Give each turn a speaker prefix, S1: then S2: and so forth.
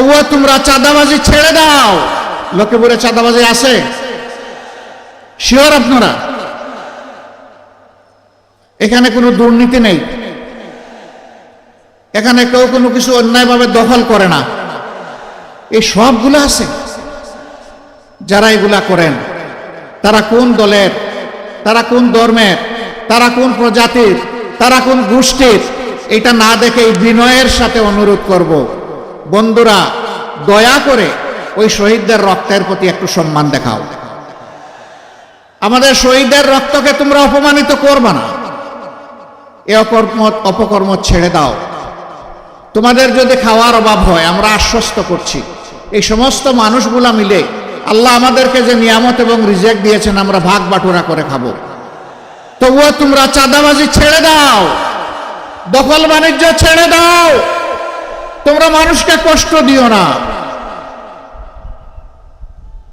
S1: তবুও তোমরা চাঁদাবাজি ছেড়ে দাও। লক্ষ্মীপুরে চাঁদাবাজি আছে? শিওর আপনারা? এখানে কোনো দুর্নীতি নেই। এখানে কেউ কোনো কিছু অন্যায়ভাবে দখল করে না। এই সবগুলো আছে। যারা এগুলা করেন, তারা কোন দলের? তারা কোন ধর্মের? তারা কোন প্রজাতির? তারা কোন গোষ্ঠীর? এটা না দেখে এই বিনয়ের সাথে অনুরোধ করব। বন্ধুরা, দয়া করে ওই শহীদদের রক্তের প্রতি একটু সম্মান দেখাও। আমাদের শহীদদের রক্তকে তোমরা অপমানিত করবে না। এ অকর্ম অপকর্ম ছেড়ে দাও। তোমাদের যদি খাওয়ার অভাব হয়, আমরা আশ্বস্ত করছি। এই সমস্ত মানুষগুলা মিলে আল্লাহ আমাদেরকে যে নিয়ামত এবং রিজেক্ট দিয়েছেন, আমরা ভাগ বাটুরা করে খাব। তবুও তোমরা চাঁদাবাজি ছেড়ে দাও। দখল বাণিজ্য ছেড়ে দাও। তোমরা মানুষকে কষ্ট দিও না।